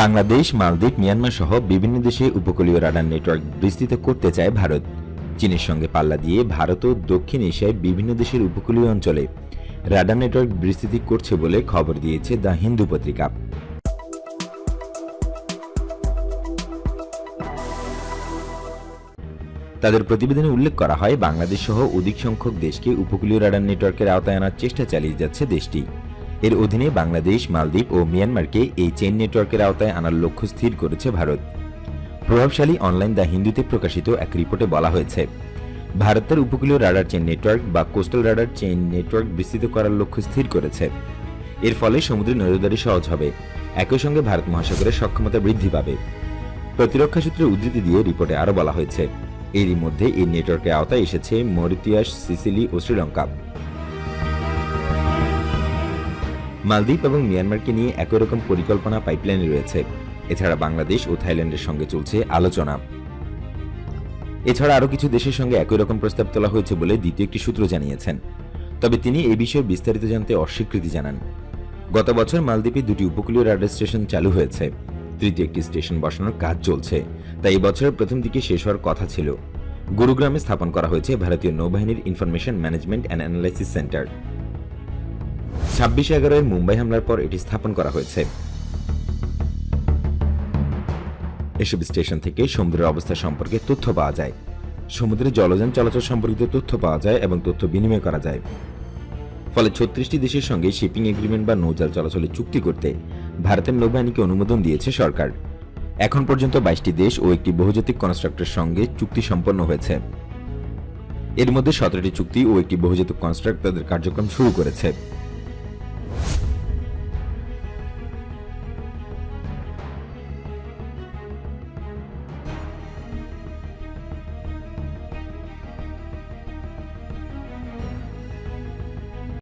বাংলাদেশ, মালদ্বীপ, মিয়ানমার সহ বিভিন্ন দেশে উপকূলীয় রাডার নেটওয়ার্ক বিস্তৃত করতে চায় ভারত। চীনের সঙ্গে পাল্লা দিয়ে ভারতও দক্ষিণ এশিয়ায় বিভিন্ন দেশের উপকূলীয় অঞ্চলে রাডার নেটওয়ার্ক বিস্তৃতি করছে বলে খবর দিয়েছে দ্য হিন্দু পত্রিকা। তাদের প্রতিবেদনে উল্লেখ করা হয়, বাংলাদেশ সহ অধিক সংখ্যক দেশকে উপকূলীয় রাডার নেটওয়ার্কের আওতায় আনার চেষ্টা চালিয়ে যাচ্ছে দেশটি। এর অধীনে বাংলাদেশ, মালদ্বীপ ও মিয়ানমারকে এই চেইন নেটওয়ার্কের আওতায় আনার লক্ষ্য স্থির করেছে ভারত। প্রভাবশালী অনলাইন দ্য হিন্দুতে প্রকাশিত এক রিপোর্টে বলা হয়েছে, ভারতের উপকূলীয় রাডার চেইন নেটওয়ার্ক বা কোস্টাল রাডার চেইন নেটওয়ার্ক বিস্তৃত করার লক্ষ্য স্থির করেছে। এর ফলে সমুদ্রে নজরদারি সহজ হবে। একই সঙ্গে ভারত মহাসাগরের সক্ষমতা বৃদ্ধি পাবে। প্রতিরক্ষা সূত্রের উদ্ধৃতি দিয়ে রিপোর্টে আরও বলা হয়েছে, এরই মধ্যে এই নেটওয়ার্কের আওতায় এসেছে মরিতিয়াস সিসিলি ও শ্রীলঙ্কা। মালদ্বীপ এবং মিয়ানমারকে নিয়ে একই রকম পরিকল্পনা পাইপলাইনে রয়েছে। এছাড়া বাংলাদেশ ও থাইল্যান্ডের সঙ্গে চলছে আলোচনা। এছাড়া আরও কিছু দেশের সঙ্গে একই রকম প্রস্তাব তোলা হয়েছে বলে দ্বিতীয় একটি সূত্র জানিয়েছেন। তবে তিনি এই বিষয়ে বিস্তারিত জানতে অস্বীকৃতি জানান। গত বছর মালদ্বীপে দুটি উপকূলীয় রাডার স্টেশন চালু হয়েছে। তৃতীয় একটি স্টেশন বসানোর কাজ চলছে। তাই এই বছরের প্রথম দিকে শেষ হওয়ার কথা ছিল। গুরুগ্রামে স্থাপন করা হয়েছে ভারতীয় নৌবাহিনীর information management and analysis centre ছাব্বিশে এগারোয় মুম্বাই হামলার পর এটি স্থাপন করা হয়েছে। এসব স্টেশন থেকে সমুদ্রের অবস্থা সম্পর্কে তথ্য পাওয়া যায়। সমুদ্রে জলযান চলাচল সম্পর্কিত তথ্য পাওয়া যায় এবং তথ্য বিনিময় করা যায়। ফলে ছত্রিশটি দেশের সঙ্গে শিপিং এগ্রিমেন্ট বা নৌজাল চলাচলের চুক্তি করতে ভারতের নৌবাহিনীকে অনুমোদন দিয়েছে সরকার। এখন পর্যন্ত বাইশটি দেশ ও একটি বহুজাতিক কনস্ট্রাক্টরের সঙ্গে চুক্তি সম্পন্ন হয়েছে। এর মধ্যে সতেরোটি চুক্তি ও একটি বহুজাতিক কনস্ট্রাক্ট তাদের কার্যক্রম শুরু করেছে।